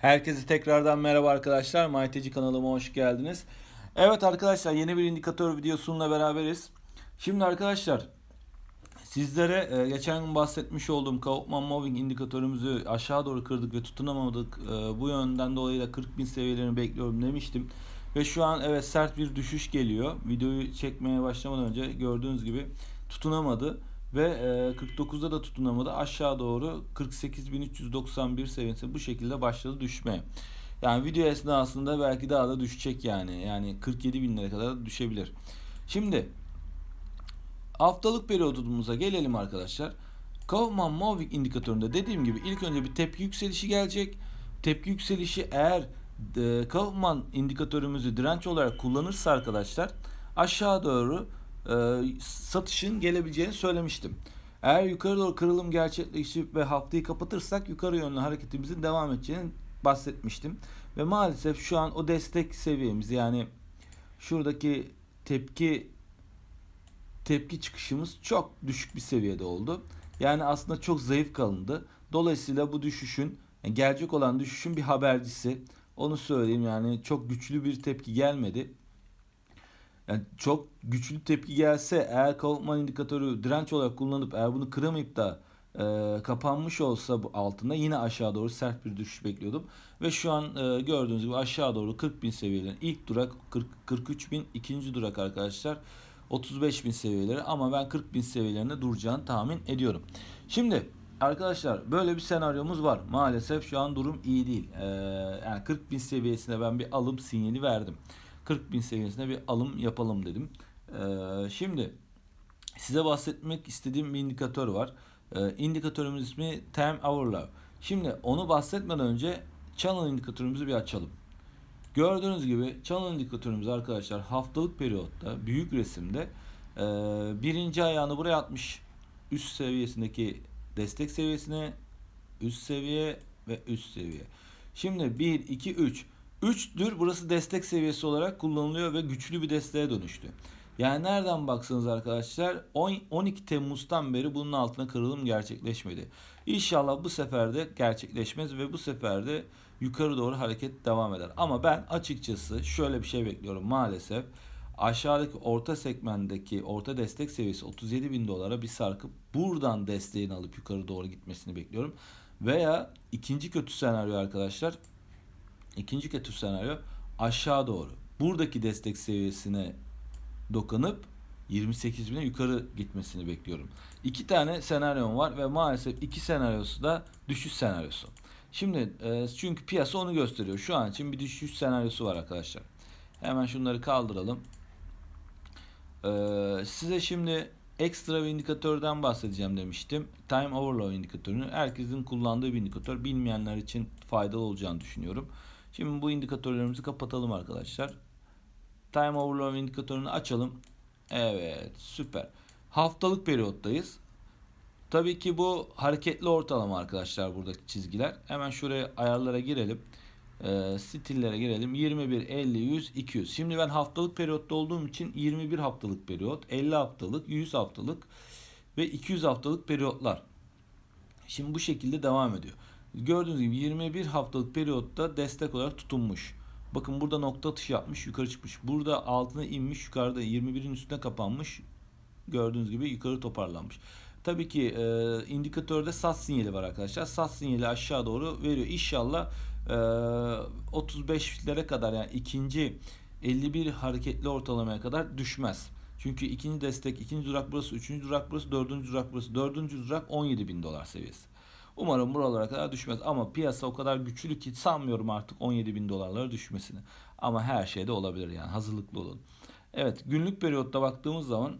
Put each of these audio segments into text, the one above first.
Herkese tekrardan merhaba arkadaşlar. MyTeci kanalıma hoş geldiniz. Evet arkadaşlar yeni bir indikatör videosunla beraberiz. Şimdi arkadaşlar sizlere e, geçen gün bahsetmiş olduğum Kaufman Moving indikatörümüzü aşağı doğru kırdık ve tutunamadık. E, bu yönden dolayı da 40.000 seviyelerini bekliyorum demiştim. Ve şu an evet sert bir düşüş geliyor. Videoyu çekmeye başlamadan önce gördüğünüz gibi tutunamadı. Ve e, 49'da da tutunamadı. Aşağı doğru 48.391 seviyesi bu şekilde başladı düşmeye. Yani video esnasında belki daha da düşecek yani. Yani 47.000'lere kadar da düşebilir. Şimdi haftalık periyodumuza gelelim arkadaşlar. Kaufman Moving indikatöründe dediğim gibi ilk önce bir tepki yükselişi gelecek. Tepki yükselişi eğer e, Kaufman indikatörümüzü direnç olarak kullanırsa arkadaşlar aşağı doğru e, satışın gelebileceğini söylemiştim. Eğer yukarı doğru kırılım gerçekleşip ve haftayı kapatırsak yukarı yönlü hareketimizin devam edeceğini bahsetmiştim. Ve maalesef şu an o destek seviyemiz yani şuradaki tepki tepki çıkışımız çok düşük bir seviyede oldu. Yani aslında çok zayıf kalındı. Dolayısıyla bu düşüşün gelecek olan düşüşün bir habercisi. Onu söyleyeyim yani çok güçlü bir tepki gelmedi. Yani çok güçlü tepki gelse eğer Kaufman indikatörü direnç olarak kullanıp eğer bunu kıramayıp da e, kapanmış olsa bu altında yine aşağı doğru sert bir düşüş bekliyordum. Ve şu an e, gördüğünüz gibi aşağı doğru 40 bin seviyelerin ilk durak 40, 43 bin ikinci durak arkadaşlar 35 bin seviyeleri ama ben 40 bin seviyelerinde duracağını tahmin ediyorum. Şimdi arkadaşlar böyle bir senaryomuz var. Maalesef şu an durum iyi değil. Ee, yani 40 bin seviyesine ben bir alım sinyali verdim. 40 bin seviyesine bir alım yapalım dedim. Ee, şimdi size bahsetmek istediğim bir indikatör var. Ee, ismi Time Hour'la. Şimdi onu bahsetmeden önce channel indikatörümüzü bir açalım. Gördüğünüz gibi channel indikatörümüz arkadaşlar haftalık periyotta büyük resimde e, birinci ayağını buraya atmış. Üst seviyesindeki destek seviyesine üst seviye ve üst seviye. Şimdi 1, 2, 3. 3'tür burası destek seviyesi olarak kullanılıyor ve güçlü bir desteğe dönüştü. Yani nereden baksanız arkadaşlar 10, 12 Temmuz'dan beri bunun altına kırılım gerçekleşmedi. İnşallah bu sefer de gerçekleşmez ve bu sefer de yukarı doğru hareket devam eder. Ama ben açıkçası şöyle bir şey bekliyorum maalesef. Aşağıdaki orta segmentteki orta destek seviyesi 37 bin dolara bir sarkıp buradan desteğini alıp yukarı doğru gitmesini bekliyorum. Veya ikinci kötü senaryo arkadaşlar İkinci kötü senaryo aşağı doğru. Buradaki destek seviyesine dokunup 28 bine yukarı gitmesini bekliyorum. İki tane senaryom var ve maalesef iki senaryosu da düşüş senaryosu. Şimdi e, çünkü piyasa onu gösteriyor. Şu an için bir düşüş senaryosu var arkadaşlar. Hemen şunları kaldıralım. E, size şimdi ekstra bir indikatörden bahsedeceğim demiştim. Time Overload indikatörünü herkesin kullandığı bir indikatör. Bilmeyenler için faydalı olacağını düşünüyorum. Şimdi bu indikatörlerimizi kapatalım arkadaşlar. Time Overload indikatörünü açalım. Evet süper. Haftalık periyottayız. Tabii ki bu hareketli ortalama arkadaşlar buradaki çizgiler. Hemen şuraya ayarlara girelim. E, stillere girelim. 21, 50, 100, 200. Şimdi ben haftalık periyotta olduğum için 21 haftalık periyot, 50 haftalık, 100 haftalık ve 200 haftalık periyotlar. Şimdi bu şekilde devam ediyor. Gördüğünüz gibi 21 haftalık periyotta destek olarak tutunmuş. Bakın burada nokta atış yapmış yukarı çıkmış. Burada altına inmiş yukarıda 21'in üstüne kapanmış. Gördüğünüz gibi yukarı toparlanmış. Tabii ki e, indikatörde sat sinyali var arkadaşlar. Sat sinyali aşağı doğru veriyor. İnşallah e, 35'lere kadar yani ikinci 51 hareketli ortalamaya kadar düşmez. Çünkü ikinci destek, ikinci durak burası, üçüncü durak burası, dördüncü durak burası. Dördüncü durak 17 bin dolar seviyesi. Umarım buralara kadar düşmez. Ama piyasa o kadar güçlü ki sanmıyorum artık 17 bin dolarlara düşmesini. Ama her şeyde olabilir yani hazırlıklı olun. Evet günlük periyotta baktığımız zaman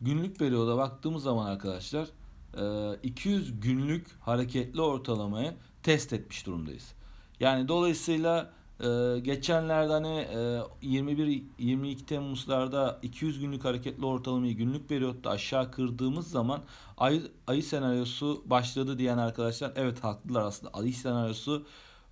günlük periyoda baktığımız zaman arkadaşlar 200 günlük hareketli ortalamayı test etmiş durumdayız. Yani dolayısıyla ee, geçenlerde hani e, 21-22 Temmuz'larda 200 günlük hareketli ortalamayı günlük periyotta aşağı kırdığımız zaman ayı, ayı senaryosu başladı diyen arkadaşlar evet haklılar aslında ayı senaryosu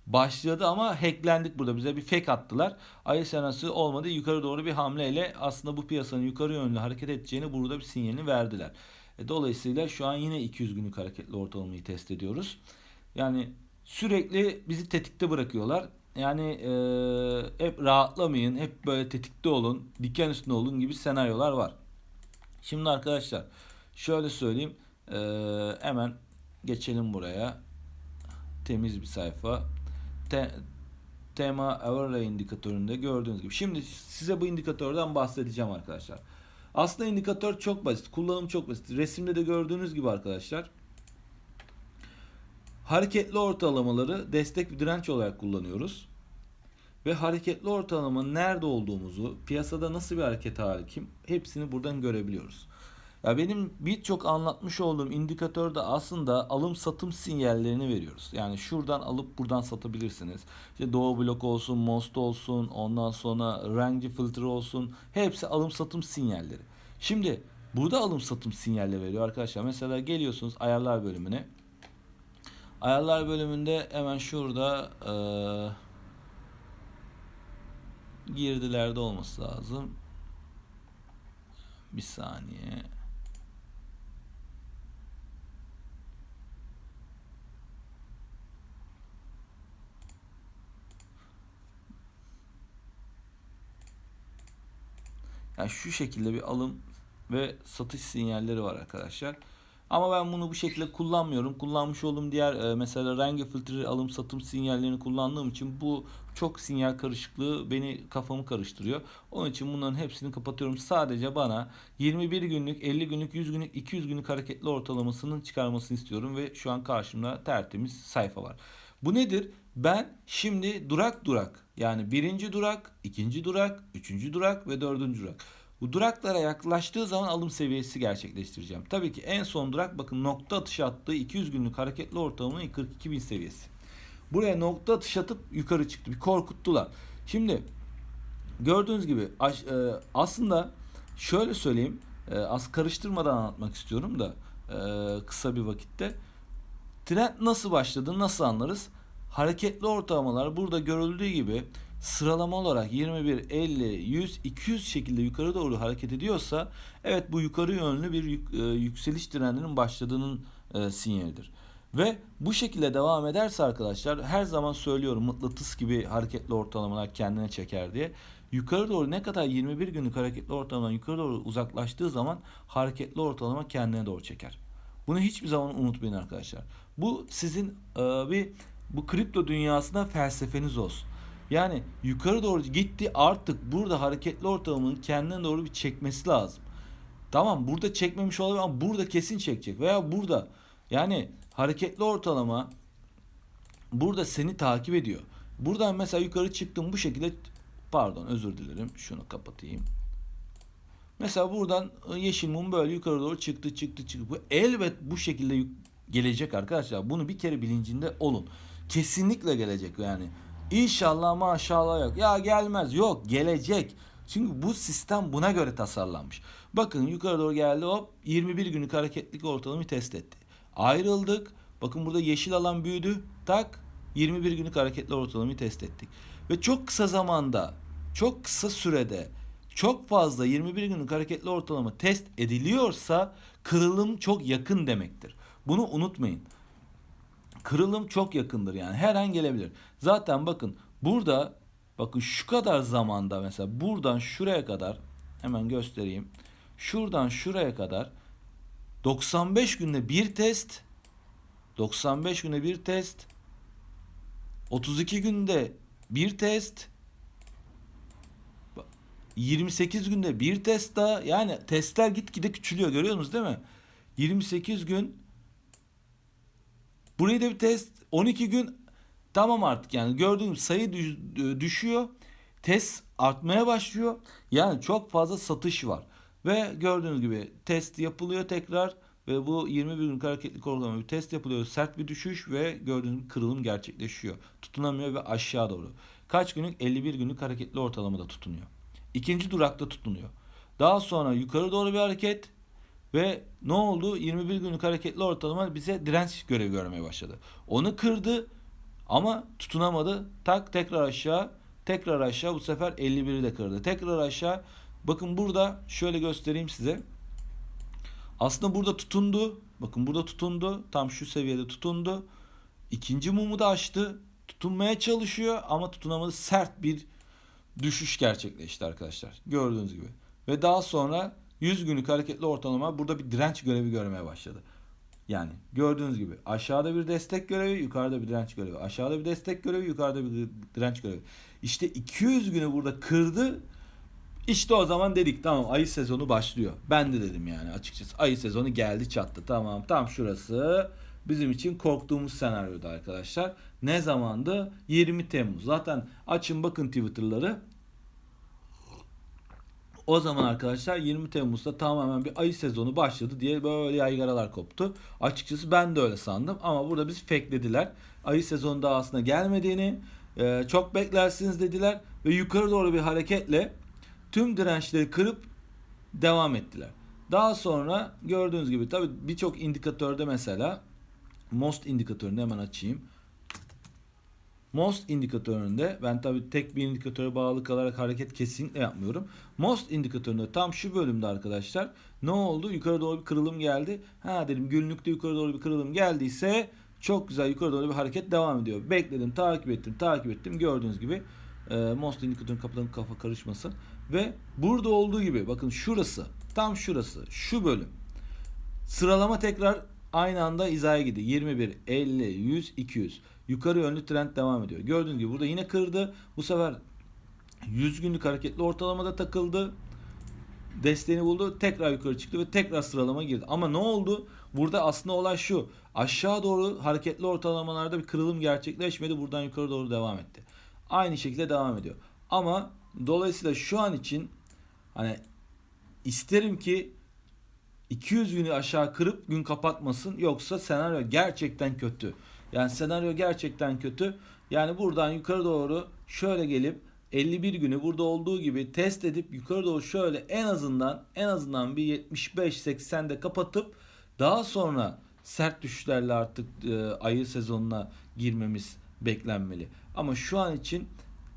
başladı ama hacklendik burada bize bir fake attılar. Ayı senaryosu olmadı yukarı doğru bir hamleyle aslında bu piyasanın yukarı yönlü hareket edeceğini burada bir sinyalini verdiler. E, dolayısıyla şu an yine 200 günlük hareketli ortalamayı test ediyoruz. Yani sürekli bizi tetikte bırakıyorlar. Yani e, hep rahatlamayın, hep böyle tetikte olun, diken üstünde olun gibi senaryolar var. Şimdi arkadaşlar şöyle söyleyeyim. E, hemen geçelim buraya. Temiz bir sayfa. Te, tema Aurora indikatöründe gördüğünüz gibi. Şimdi size bu indikatörden bahsedeceğim arkadaşlar. Aslında indikatör çok basit. Kullanım çok basit. Resimde de gördüğünüz gibi arkadaşlar. Hareketli ortalamaları destek ve direnç olarak kullanıyoruz. Ve hareketli ortalamanın nerede olduğumuzu, piyasada nasıl bir hareket hakim hepsini buradan görebiliyoruz. Ya benim birçok anlatmış olduğum indikatörde aslında alım satım sinyallerini veriyoruz. Yani şuradan alıp buradan satabilirsiniz. İşte Doğu blok olsun, Most olsun, ondan sonra Range filtre olsun. Hepsi alım satım sinyalleri. Şimdi burada alım satım sinyalleri veriyor arkadaşlar. Mesela geliyorsunuz ayarlar bölümüne. Ayarlar bölümünde hemen şurada eee girdilerde olması lazım. Bir saniye. Yani şu şekilde bir alım ve satış sinyalleri var arkadaşlar. Ama ben bunu bu şekilde kullanmıyorum. Kullanmış olduğum diğer e, mesela rengi filtre alım satım sinyallerini kullandığım için bu çok sinyal karışıklığı beni kafamı karıştırıyor. Onun için bunların hepsini kapatıyorum. Sadece bana 21 günlük, 50 günlük, 100 günlük, 200 günlük hareketli ortalamasının çıkarmasını istiyorum ve şu an karşımda tertemiz sayfa var. Bu nedir? Ben şimdi durak durak yani birinci durak, ikinci durak, üçüncü durak ve dördüncü durak. Bu duraklara yaklaştığı zaman alım seviyesi gerçekleştireceğim. Tabii ki en son durak bakın nokta atışı attığı 200 günlük hareketli ortalamanın 42 bin seviyesi. Buraya nokta atış atıp yukarı çıktı. Bir korkuttular. Şimdi gördüğünüz gibi e, aslında şöyle söyleyeyim. e, Az karıştırmadan anlatmak istiyorum da e, kısa bir vakitte. Trend nasıl başladı, nasıl anlarız? Hareketli ortalamalar burada görüldüğü gibi sıralama olarak 21, 50, 100, 200 şekilde yukarı doğru hareket ediyorsa evet bu yukarı yönlü bir e, yükseliş trendinin başladığının e, sinyalidir. Ve bu şekilde devam ederse arkadaşlar her zaman söylüyorum mıknatıs gibi hareketli ortalamalar kendine çeker diye. Yukarı doğru ne kadar 21 günlük hareketli ortalamadan yukarı doğru uzaklaştığı zaman hareketli ortalama kendine doğru çeker. Bunu hiçbir zaman unutmayın arkadaşlar. Bu sizin e, bir bu kripto dünyasında felsefeniz olsun. Yani yukarı doğru gitti artık burada hareketli ortalamanın kendine doğru bir çekmesi lazım. Tamam burada çekmemiş olabilir ama burada kesin çekecek veya burada yani hareketli ortalama burada seni takip ediyor. Buradan mesela yukarı çıktım bu şekilde pardon özür dilerim şunu kapatayım. Mesela buradan e, yeşil mum böyle yukarı doğru çıktı çıktı çıktı. Bu elbet bu şekilde gelecek arkadaşlar. Bunu bir kere bilincinde olun. Kesinlikle gelecek yani. İnşallah maşallah yok. Ya gelmez. Yok gelecek. Çünkü bu sistem buna göre tasarlanmış. Bakın yukarı doğru geldi hop 21 günlük hareketlilik ortalamayı test etti. Ayrıldık. Bakın burada yeşil alan büyüdü. Tak 21 günlük hareketli ortalamayı test ettik. Ve çok kısa zamanda, çok kısa sürede çok fazla 21 günlük hareketli ortalama test ediliyorsa kırılım çok yakın demektir. Bunu unutmayın. Kırılım çok yakındır yani her an gelebilir. Zaten bakın burada bakın şu kadar zamanda mesela buradan şuraya kadar hemen göstereyim. Şuradan şuraya kadar 95 günde bir test 95 günde bir test 32 günde bir test 28 günde bir test daha yani testler gitgide küçülüyor görüyor musunuz değil mi? 28 gün burayı da bir test 12 gün tamam artık. Yani gördüğünüz sayı düş- düşüyor. Test artmaya başlıyor. Yani çok fazla satış var. Ve gördüğünüz gibi test yapılıyor tekrar. Ve bu 21 günlük hareketlilik ortalama bir test yapılıyor. Sert bir düşüş ve gördüğünüz gibi kırılım gerçekleşiyor. Tutunamıyor ve aşağı doğru. Kaç günlük? 51 günlük hareketli ortalamada tutunuyor. İkinci durakta tutunuyor. Daha sonra yukarı doğru bir hareket ve ne oldu? 21 günlük hareketli ortalama bize direnç görevi görmeye başladı. Onu kırdı ama tutunamadı. Tak tekrar aşağı, tekrar aşağı. Bu sefer 51'i de kırdı. Tekrar aşağı. Bakın burada şöyle göstereyim size. Aslında burada tutundu. Bakın burada tutundu. Tam şu seviyede tutundu. İkinci mumu da açtı. Tutunmaya çalışıyor ama tutunamadı. Sert bir düşüş gerçekleşti arkadaşlar. Gördüğünüz gibi. Ve daha sonra 100 günlük hareketli ortalama burada bir direnç görevi görmeye başladı. Yani gördüğünüz gibi aşağıda bir destek görevi, yukarıda bir direnç görevi. Aşağıda bir destek görevi, yukarıda bir direnç görevi. İşte 200 günü burada kırdı. İşte o zaman dedik tamam ayı sezonu başlıyor. Ben de dedim yani açıkçası. Ayı sezonu geldi çattı. Tamam tam şurası bizim için korktuğumuz senaryoda arkadaşlar. Ne zamandı? 20 Temmuz. Zaten açın bakın Twitter'ları. O zaman arkadaşlar 20 Temmuz'da tamamen bir ayı sezonu başladı diye böyle yaygaralar koptu. Açıkçası ben de öyle sandım ama burada biz fakelediler. Ayı sezonu daha aslında gelmediğini e, çok beklersiniz dediler ve yukarı doğru bir hareketle tüm dirençleri kırıp devam ettiler. Daha sonra gördüğünüz gibi tabi birçok indikatörde mesela Most indikatörünü hemen açayım. Most indikatöründe ben tabi tek bir indikatöre bağlı kalarak hareket kesinlikle yapmıyorum. Most indikatöründe tam şu bölümde arkadaşlar ne oldu? Yukarı doğru bir kırılım geldi. Ha dedim günlükte yukarı doğru bir kırılım geldiyse çok güzel yukarı doğru bir hareket devam ediyor. Bekledim, takip ettim, takip ettim. Gördüğünüz gibi e, Most indikatörün kapılarının kafa karışmasın. Ve burada olduğu gibi bakın şurası, tam şurası, şu bölüm. Sıralama tekrar aynı anda hizaya gidiyor. 21, 50, 100, 200. Yukarı yönlü trend devam ediyor. Gördüğünüz gibi burada yine kırdı. Bu sefer 100 günlük hareketli ortalamada takıldı. Desteğini buldu. Tekrar yukarı çıktı ve tekrar sıralama girdi. Ama ne oldu? Burada aslında olay şu. Aşağı doğru hareketli ortalamalarda bir kırılım gerçekleşmedi. Buradan yukarı doğru devam etti. Aynı şekilde devam ediyor. Ama dolayısıyla şu an için hani isterim ki 200 günü aşağı kırıp gün kapatmasın. Yoksa senaryo gerçekten kötü. Yani senaryo gerçekten kötü. Yani buradan yukarı doğru şöyle gelip 51 günü burada olduğu gibi test edip yukarı doğru şöyle en azından en azından bir 75-80'de kapatıp daha sonra sert düşüşlerle artık e, ayı sezonuna girmemiz beklenmeli. Ama şu an için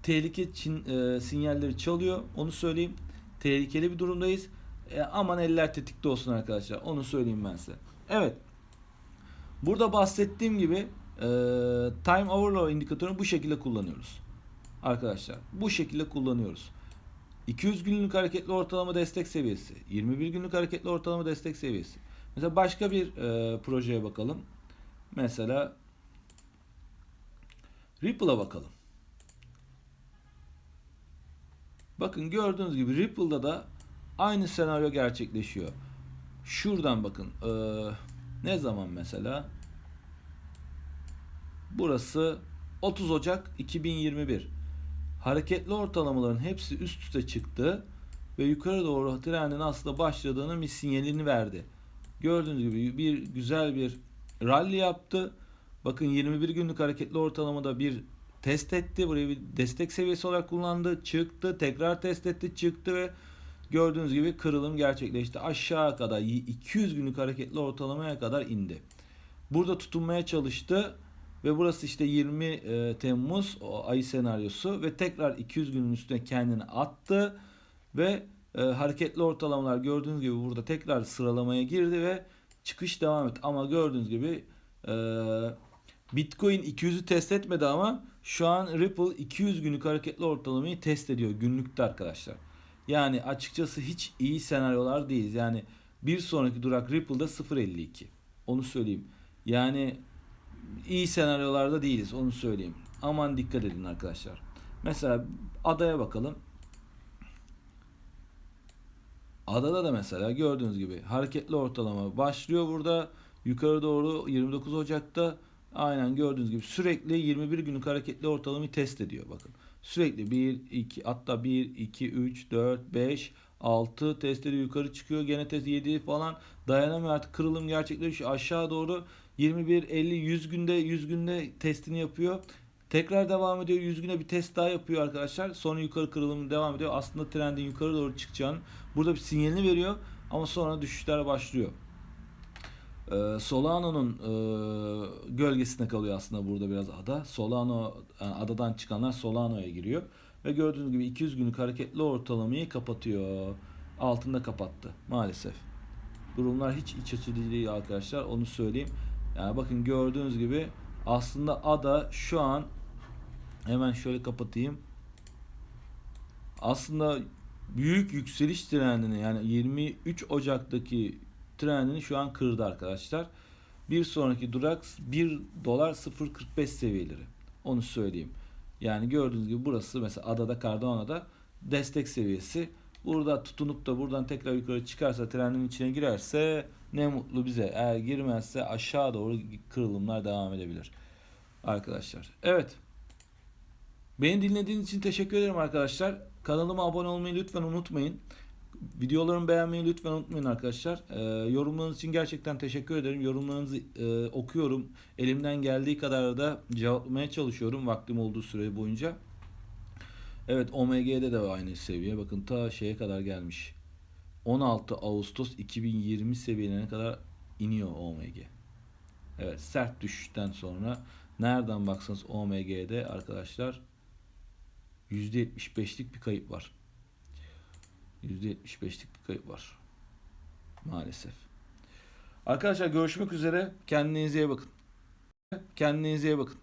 tehlike çin, e, sinyalleri çalıyor. Onu söyleyeyim. Tehlikeli bir durumdayız. E, aman eller tetikte olsun arkadaşlar. Onu söyleyeyim ben size. Evet. Burada bahsettiğim gibi e, time overload indikatörünü bu şekilde kullanıyoruz. Arkadaşlar bu şekilde kullanıyoruz. 200 günlük hareketli ortalama destek seviyesi, 21 günlük hareketli ortalama destek seviyesi. Mesela başka bir e, projeye bakalım. Mesela Ripple'a bakalım. Bakın gördüğünüz gibi Ripple'da da aynı senaryo gerçekleşiyor. Şuradan bakın. E, ne zaman mesela? Burası 30 Ocak 2021. Hareketli ortalamaların hepsi üst üste çıktı ve yukarı doğru trendin aslında başladığının bir sinyalini verdi. Gördüğünüz gibi bir güzel bir rally yaptı. Bakın 21 günlük hareketli ortalamada bir test etti. Burayı bir destek seviyesi olarak kullandı. Çıktı. Tekrar test etti. Çıktı ve gördüğünüz gibi kırılım gerçekleşti. Aşağı kadar 200 günlük hareketli ortalamaya kadar indi. Burada tutunmaya çalıştı. Ve burası işte 20 e, Temmuz ayı senaryosu ve tekrar 200 günün üstüne kendini attı ve e, hareketli ortalamalar gördüğünüz gibi burada tekrar sıralamaya girdi ve çıkış devam etti. Ama gördüğünüz gibi e, Bitcoin 200'ü test etmedi ama şu an Ripple 200 günlük hareketli ortalamayı test ediyor günlükte arkadaşlar. Yani açıkçası hiç iyi senaryolar değiliz. Yani bir sonraki durak Ripple'da 0.52. Onu söyleyeyim. Yani iyi senaryolarda değiliz onu söyleyeyim. Aman dikkat edin arkadaşlar. Mesela adaya bakalım. Adada da mesela gördüğünüz gibi hareketli ortalama başlıyor burada. Yukarı doğru 29 Ocak'ta aynen gördüğünüz gibi sürekli 21 günlük hareketli ortalamayı test ediyor bakın. Sürekli 1, 2 hatta 1, 2, 3, 4, 5, 6 testleri yukarı çıkıyor. Gene test 7 falan dayanamıyor artık kırılım gerçekleşiyor. Aşağı doğru 21, 50, 100 günde 100 günde testini yapıyor. Tekrar devam ediyor. 100 güne bir test daha yapıyor arkadaşlar. Sonra yukarı kırılımı devam ediyor. Aslında trendin yukarı doğru çıkacağını burada bir sinyalini veriyor. Ama sonra düşüşler başlıyor. Ee, Solano'nun e, gölgesinde kalıyor aslında burada biraz ada. Solano yani adadan çıkanlar Solano'ya giriyor. Ve gördüğünüz gibi 200 günlük hareketli ortalamayı kapatıyor. Altında kapattı maalesef. Durumlar hiç iç açıcı değil arkadaşlar. Onu söyleyeyim. Yani bakın gördüğünüz gibi Aslında ADA şu an hemen şöyle kapatayım. Aslında büyük yükseliş trendini yani 23 Ocak'taki trendini şu an kırdı arkadaşlar. Bir sonraki durak 1 dolar 0.45 seviyeleri. Onu söyleyeyim. Yani gördüğünüz gibi burası mesela adada Cardano'da destek seviyesi. Burada tutunup da buradan tekrar yukarı çıkarsa trendin içine girerse ne mutlu bize. Eğer girmezse aşağı doğru kırılımlar devam edebilir. Arkadaşlar. Evet. Beni dinlediğiniz için teşekkür ederim arkadaşlar. Kanalıma abone olmayı lütfen unutmayın. Videolarımı beğenmeyi lütfen unutmayın arkadaşlar. Ee, yorumlarınız için gerçekten teşekkür ederim. Yorumlarınızı e, okuyorum. Elimden geldiği kadar da cevaplamaya çalışıyorum vaktim olduğu süre boyunca. Evet OMG'de de aynı seviye. Bakın ta şeye kadar gelmiş. 16 Ağustos 2020 seviyelerine kadar iniyor OMG. Evet sert düşüşten sonra nereden baksanız OMG'de arkadaşlar %75'lik bir kayıp var. %75'lik bir kayıp var. Maalesef. Arkadaşlar görüşmek üzere. Kendinize iyi bakın. Kendinize iyi bakın.